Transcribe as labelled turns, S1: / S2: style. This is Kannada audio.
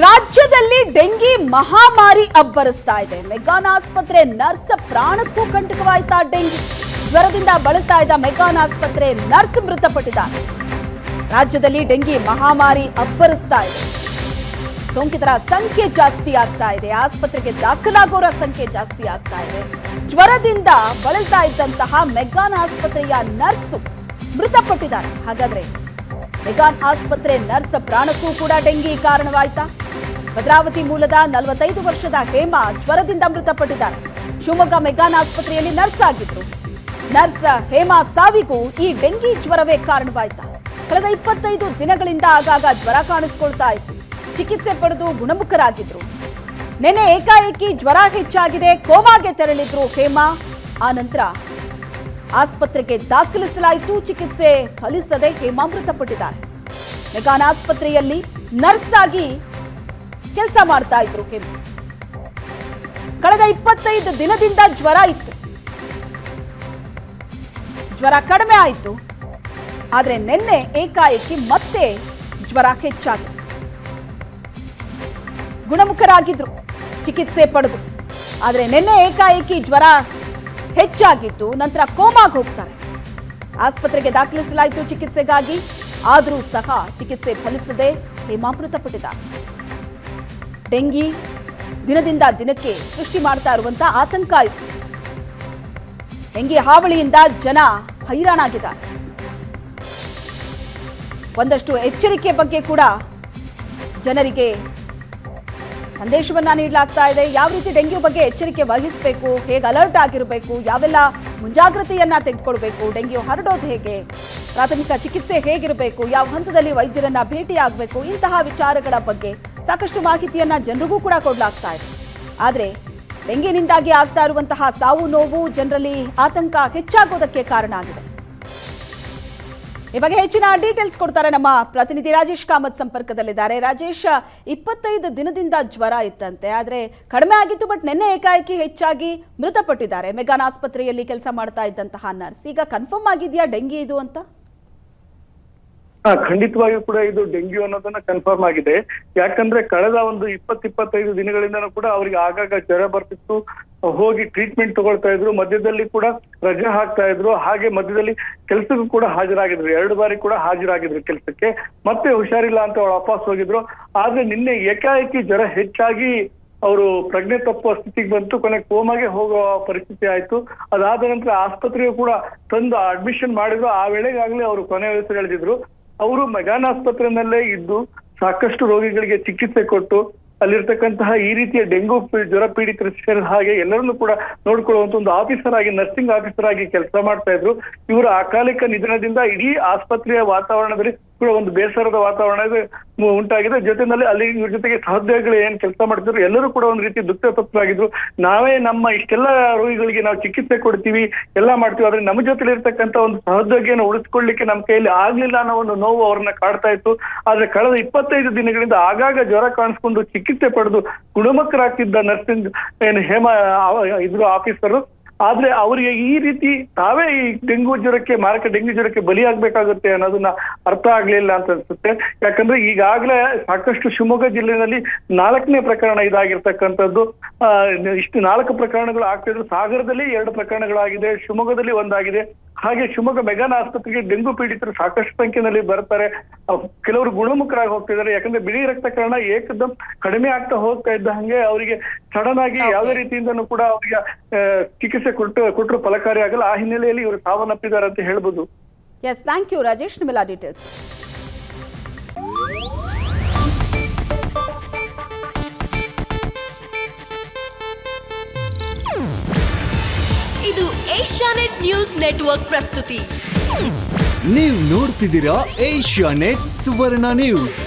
S1: ರಾಜ್ಯದಲ್ಲಿ ಡೆಂಗಿ ಮಹಾಮಾರಿ ಅಬ್ಬರಿಸ್ತಾ ಇದೆ. ಮೆಗಾನ್ ಆಸ್ಪತ್ರೆ ನರ್ಸ್ ಪ್ರಾಣಕ್ಕೂ ಕಂಟಕವಾಯ್ತಾ ಡೆಂಗಿ. ಜ್ವರದಿಂದ ಬಳಲ್ತಾ ಇದ್ದ ಮೆಗಾನ್ ಆಸ್ಪತ್ರೆ ನರ್ಸ್ ಮೃತಪಟ್ಟಿದ್ದಾರೆ. ರಾಜ್ಯದಲ್ಲಿ ಡೆಂಗಿ ಮಹಾಮಾರಿ ಅಬ್ಬರಿಸ್ತಾ ಇದೆ. ಸೋಂಕಿತರ ಸಂಖ್ಯೆ ಜಾಸ್ತಿ ಆಗ್ತಾ ಇದೆ. ಆಸ್ಪತ್ರೆಗೆ ದಾಖಲಾಗೋರ ಸಂಖ್ಯೆ ಜಾಸ್ತಿ ಆಗ್ತಾ ಇದೆ. ಜ್ವರದಿಂದ ಬಳಲ್ತಾ ಇದ್ದಂತಹ ಮೆಗಾನ್ ಆಸ್ಪತ್ರೆಯ ನರ್ಸ್ ಮೃತಪಟ್ಟಿದ್ದಾರೆ. ಹಾಗಾದ್ರೆ ಮೆಗಾನ್ ಆಸ್ಪತ್ರೆ ನರ್ಸ್ ಪ್ರಾಣಕ್ಕೂ ಕೂಡ ಡೆಂಗಿ ಕಾರಣವಾಯಿತಾ? ಭದ್ರಾವತಿ ಮೂಲದ ನಲವತ್ತೈದು ವರ್ಷದ ಹೇಮಾ ಜ್ವರದಿಂದ ಮೃತಪಟ್ಟಿದ್ದಾರೆ. ಶಿವಮೊಗ್ಗ ಮೆಗಾನ್ ಆಸ್ಪತ್ರೆಯಲ್ಲಿ ನರ್ಸ್ ಆಗಿದ್ರು. ನರ್ಸ್ ಹೇಮಾ ಸಾವಿಗೂ ಈ ಡೆಂಗಿ ಜ್ವರವೇ ಕಾರಣವಾಯ್ತಾ? ಕಳೆದ ಇಪ್ಪತ್ತೈದು ದಿನಗಳಿಂದ ಆಗಾಗ ಜ್ವರ ಕಾಣಿಸ್ಕೊಳ್ತಾ ಇತ್ತು. ಚಿಕಿತ್ಸೆ ಪಡೆದು ಗುಣಮುಖರಾಗಿದ್ರು. ನೆನೆ ಏಕಾಏಕಿ ಜ್ವರ ಹೆಚ್ಚಾಗಿದೆ, ಕೋಮಾಗೆ ತೆರಳಿದ್ರು ಹೇಮಾ. ಆ ನಂತರ ಆಸ್ಪತ್ರೆಗೆ ದಾಖಲಿಸಲಾಯಿತು. ಚಿಕಿತ್ಸೆ ಫಲಿಸದೆ ಹೇಮಾ ಮೃತಪಟ್ಟಿದ್ದಾರೆ ಮೆಗಾನ್ ಆಸ್ಪತ್ರೆಯಲ್ಲಿ ನರ್ಸ್ ಆಗಿ ಕೆಲಸ ಮಾಡ್ತಾ ಇದ್ರು ಹೇಮಾ. ಕಳೆದ ಇಪ್ಪತ್ತೈದು ದಿನದಿಂದ ಜ್ವರ ಇತ್ತು. ಜ್ವರ ಕಡಿಮೆ ಆಯಿತು. ಆದರೆ ನಿನ್ನೆ ಏಕಾಏಕಿ ಮತ್ತೆ ಜ್ವರ ಹೆಚ್ಚಾಗಿದೆ. ಗುಣಮುಖರಾಗಿದ್ರು. ಚಿಕಿತ್ಸೆ ಪಡೆದು ಆದರೆ ನಿನ್ನೆ ಏಕಾಏಕಿ ಜ್ವರ ಹೆಚ್ಚಾಗಿತ್ತು ನಂತರ ಕೋಮಾಗ್ ಹೋಗ್ತಾರೆ. ಆಸ್ಪತ್ರೆಗೆ ದಾಖಲಿಸಲಾಯಿತು ಚಿಕಿತ್ಸೆಗಾಗಿ. ಆದರೂ ಸಹ ಚಿಕಿತ್ಸೆ ಫಲಿಸದೆ ಹೇಮಾ ಮೃತಪಟ್ಟಿದ ಡೆಂಗಿ ದಿನದಿಂದ ದಿನಕ್ಕೆ ಸೃಷ್ಟಿ ಮಾಡ್ತಾ ಇರುವಂತಹ ಆತಂಕ ಇದು. ಡೆಂಗಿ ಹಾವಳಿಯಿಂದ ಜನ ಹೈರಾಣಾಗಿದ್ದಾರೆ. ಒಂದಷ್ಟು ಎಚ್ಚರಿಕೆ ಬಗ್ಗೆ ಕೂಡ ಜನರಿಗೆ ಸಂದೇಶವನ್ನ ನೀಡಲಾಗ್ತಾ ಇದೆ. ಯಾವ ರೀತಿ ಡೆಂಗ್ಯೂ ಬಗ್ಗೆ ಎಚ್ಚರಿಕೆ ವಹಿಸಬೇಕು, ಹೇಗೆ ಅಲರ್ಟ್ ಆಗಿರಬೇಕು, ಯಾವೆಲ್ಲ ಮುಂಜಾಗ್ರತೆಯನ್ನ ತೆಗೆದುಕೊಳ್ಬೇಕು, ಡೆಂಗ್ಯೂ ಹರಡೋದು ಹೇಗೆ, ಪ್ರಾಥಮಿಕ ಚಿಕಿತ್ಸೆ ಹೇಗಿರಬೇಕು, ಯಾವ ಹಂತದಲ್ಲಿ ವೈದ್ಯರನ್ನ ಭೇಟಿಯಾಗಬೇಕು, ಇಂತಹ ವಿಚಾರಗಳ ಬಗ್ಗೆ ಸಾಕಷ್ಟು ಮಾಹಿತಿಯನ್ನ ಜನರಿಗೂ ಕೂಡ ಕೊಡಲಾಗ್ತಾ ಇದೆ. ಆದರೆ ಡೆಂಗಿನಿಂದಾಗಿ ಆಗ್ತಾ ಇರುವಂತಹ ಸಾವು ನೋವು ಜನರಲ್ಲಿ ಆತಂಕ ಹೆಚ್ಚಾಗೋದಕ್ಕೆ ಕಾರಣ ಆಗಿದೆ. ಈ ಬಗ್ಗೆ ಹೆಚ್ಚಿನ ಡೀಟೇಲ್ಸ್ ಕೊಡ್ತಾರೆ ನಮ್ಮ ಪ್ರತಿನಿಧಿ ರಾಜೇಶ್ ಕಾಮತ್ ಸಂಪರ್ಕದಲ್ಲಿದ್ದಾರೆ. ರಾಜೇಶ್, ಇಪ್ಪತ್ತೈದು ದಿನದಿಂದ ಜ್ವರ ಇತ್ತಂತೆ. ಆದರೆ ಕಡಿಮೆ ಆಗಿತ್ತು ಬಟ್ ನಿನ್ನೆ ಏಕಾಏಕಿ ಹೆಚ್ಚಾಗಿ ಮೃತಪಟ್ಟಿದ್ದಾರೆ. ಮೆಗಾನ್ ಆಸ್ಪತ್ರೆಯಲ್ಲಿ ಕೆಲಸ ಮಾಡ್ತಾ ಇದ್ದಂತಹ ನರ್ಸ್. ಈಗ ಕನ್ಫರ್ಮ್ ಆಗಿದೆಯಾ? ಡೆಂಗಿ ಇದು ಅಂತ?
S2: ಹಾ, ಖಂಡಿತವಾಗಿಯೂ ಕೂಡ ಇದು ಡೆಂಗ್ಯೂ ಅನ್ನೋದನ್ನ ಕನ್ಫರ್ಮ್ ಆಗಿದೆ. ಯಾಕಂದ್ರೆ ಕಳೆದ ಒಂದು ಇಪ್ಪತ್ ಇಪ್ಪತ್ತೈದು ದಿನಗಳಿಂದನೂ ಕೂಡ ಅವರಿಗೆ ಆಗಾಗ ಜ್ವರ ಬರ್ತಿತ್ತು. ಹೋಗಿ ಟ್ರೀಟ್ಮೆಂಟ್ ತಗೊಳ್ತಾ ಇದ್ರು. ಮಧ್ಯದಲ್ಲಿ ಕೂಡ ರಜೆ ಹಾಕ್ತಾ ಇದ್ರು. ಹಾಗೆ ಮಧ್ಯದಲ್ಲಿ ಕೆಲಸಕ್ಕೂ ಕೂಡ ಹಾಜರಾಗಿದ್ರು. ಎರಡು ಬಾರಿ ಕೂಡ ಹಾಜರಾಗಿದ್ರು ಕೆಲಸಕ್ಕೆ. ಮತ್ತೆ ಹುಷಾರಿಲ್ಲ ಅಂತ ಅವ್ರು ವಾಪಸ್ ಹೋಗಿದ್ರು. ಆದ್ರೆ ನಿನ್ನೆ ಏಕಾಏಕಿ ಜ್ವರ ಹೆಚ್ಚಾಗಿ ಅವರು ಪ್ರಜ್ಞೆ ತಪ್ಪುವ ಸ್ಥಿತಿಗೆ ಬಂತು. ಕೊನೆ ಕೋಮಾಗೆ ಹೋಗುವ ಪರಿಸ್ಥಿತಿ ಆಯ್ತು. ಅದಾದ ನಂತರ ಆಸ್ಪತ್ರೆಯು ಕೂಡ ತಂದು ಅಡ್ಮಿಷನ್ ಮಾಡಿದ್ರು. ಆ ವೇಳೆಗಾಗ್ಲೇ ಅವರು ಕೊನೆ ಉಸಿರೆಳೆದಿದ್ರು ಅವರು ಮೆಗಾನ್ ಆಸ್ಪತ್ರೆನಲ್ಲೇ ಇದ್ದು ಸಾಕಷ್ಟು ರೋಗಿಗಳಿಗೆ ಚಿಕಿತ್ಸೆ ಕೊಟ್ಟು ಅಲ್ಲಿರ್ತಕ್ಕಂತಹ ಈ ರೀತಿಯ ಡೆಂಗು ಜ್ವರ ಪೀಡಿತ ಹಾಗೆ ಎಲ್ಲರನ್ನೂ ಕೂಡ ನೋಡ್ಕೊಳ್ಳುವಂತ ಒಂದು ಆಫೀಸರ್ ಆಗಿ, ನರ್ಸಿಂಗ್ ಆಫೀಸರ್ ಆಗಿ ಕೆಲಸ ಮಾಡ್ತಾ ಇದ್ರು. ಇವರ ಅಕಾಲಿಕ ನಿಧನದಿಂದ ಇಡೀ ಆಸ್ಪತ್ರೆಯ ವಾತಾವರಣದಲ್ಲಿ ಕೂಡ ಒಂದು ಬೇಸರದ ವಾತಾವರಣ ಉಂಟಾಗಿದೆ. ಜೊತೆನಲ್ಲಿ ಅಲ್ಲಿ ಇವ್ರ ಜೊತೆಗೆ ಸಹೋದ್ಯೋಗಿಗಳು ಏನ್ ಕೆಲಸ ಮಾಡ್ತಿದ್ರು, ಎಲ್ಲರೂ ಕೂಡ ಒಂದು ರೀತಿ ದುಃಖ ತಪ್ಪಾಗಿದ್ರು ನಾವೇ ನಮ್ಮ ಇಷ್ಟೆಲ್ಲ ರೋಗಿಗಳಿಗೆ ನಾವು ಚಿಕಿತ್ಸೆ ಕೊಡ್ತೀವಿ, ಎಲ್ಲ ಮಾಡ್ತೀವಿ. ಆದ್ರೆ ನಮ್ಮ ಜೊತೆಲಿ ಇರ್ತಕ್ಕಂಥ ಒಂದು ಸಹೋದ್ಯೋಗಿಯನ್ನು ಉಳಿಸ್ಕೊಳ್ಳಿಕ್ಕೆ ನಮ್ಮ ಕೈಯಲ್ಲಿ ಆಗ್ಲಿಲ್ಲ ಅನ್ನೋ ಒಂದು ನೋವು ಅವ್ರನ್ನ ಕಾಡ್ತಾ ಇತ್ತು. ಆದ್ರೆ ಕಳೆದ ಇಪ್ಪತ್ತೈದು ದಿನಗಳಿಂದ ಆಗಾಗ ಜ್ವರ ಕಾಣಿಸ್ಕೊಂಡು ಚಿಕಿತ್ಸೆ ಪಡೆದು ಗುಣಮುಖರಾಗ್ತಿದ್ದ ನರ್ಸಿಂಗ್, ಏನು ಹೇಮ ಇದ್ರು ಆಫೀಸರು. ಆದ್ರೆ ಅವರಿಗೆ ಈ ರೀತಿ ತಾವೇ ಈ ಡೆಂಗು ಜ್ವರಕ್ಕೆ ಮಾರಕ ಡೆಂಗು ಜ್ವರಕ್ಕೆ ಬಲಿಯಾಗಬೇಕಾಗುತ್ತೆ ಅನ್ನೋದನ್ನ ಅರ್ಥ ಆಗ್ಲಿಲ್ಲ ಅಂತ ಅನ್ಸುತ್ತೆ. ಯಾಕಂದ್ರೆ ಈಗಾಗಲೇ ಸಾಕಷ್ಟು ಶಿವಮೊಗ್ಗ ಜಿಲ್ಲೆಯಲ್ಲಿ ನಾಲ್ಕನೇ ಪ್ರಕರಣ ಇದಾಗಿರ್ತಕ್ಕಂಥದ್ದು. ಆ, ಇಷ್ಟು ನಾಲ್ಕು ಪ್ರಕರಣಗಳು ಆಗ್ತಿದ್ರು ಸಾಗರದಲ್ಲಿ ಎರಡು ಪ್ರಕರಣಗಳಾಗಿದೆ ಶಿವಮೊಗ್ಗದಲ್ಲಿ ಒಂದಾಗಿದೆ. ಹಾಗೆ ಶಿವಮೊಗ್ಗ ಮೆಗಾನ್ ಆಸ್ಪತ್ರೆಗೆ ಡೆಂಗು ಪೀಡಿತರು ಸಾಕಷ್ಟು ಸಂಖ್ಯೆಯಲ್ಲಿ ಬರ್ತಾರೆ. ಕೆಲವರು ಗುಣಮುಖರಾಗಿ ಹೋಗ್ತಿದ್ದಾರೆ ಯಾಕಂದ್ರೆ ಬಿಳಿ ರಕ್ತಕರಣ ಏಕದಂ ಕಡಿಮೆ ಆಗ್ತಾ ಹೋಗ್ತಾ ಇದ್ದ ಹಂಗೆ ಅವರಿಗೆ ಸಡನ್ ಆಗಿ ಯಾವುದೇ ರೀತಿಯಿಂದನೂ ಕೂಡ ಅವರಿಗೆ ಅಹ್, ಚಿಕಿತ್ಸೆ ಕೊಟ್ಟು ಕೊಟ್ಟರು ಫಲಕಾರಿ ಆಗಲ್ಲ ಆ ಹಿನ್ನೆಲೆಯಲ್ಲಿ ಇವರು ಸಾವನ್ನಪ್ಪಿದ್ದಾರೆ ಅಂತ ಹೇಳ್ಬೋದು.
S1: ಎಸ್ ಥ್ಯಾಂಕ್ ಯು ರಾಜೇಶ್ ನಿಮ್ಮೆಲ್ಲ ಡೀಟೇಲ್ಸ್
S3: ಇದು ಏಷ್ಯಾನೆಟ್ ನ್ಯೂಸ್ ನೆಟ್ವರ್ಕ್ ಪ್ರಸ್ತುತಿ.
S4: ನೀವು ನೋಡ್ತಿದ್ದೀರಾ ಏಷ್ಯಾನೆಟ್ ಸುವರ್ಣ ನ್ಯೂಸ್